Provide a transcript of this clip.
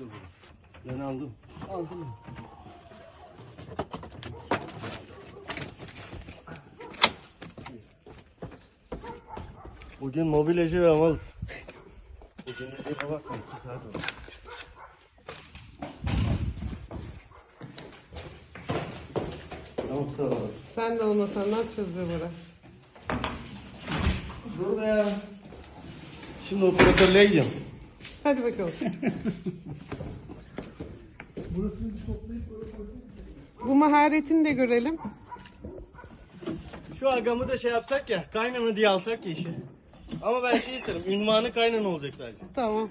İşte bu. Ben aldım. Aldım. Bugün mobilyacı ve malız. Bugün dediğime bakma 2 saat oldu. Tamam sağ ol. Sen de olmasan ne yapacağız be Bora? Dur be ya. Şimdi operatörlüğe gidiyorum. Hadi bakalım. Bu maharetini de görelim. Şu agamı da şey yapsak ya, kaynana diye alsak ya işe. Ama ben şey isterim, ünvanı kaynana olacak sadece. Tamam.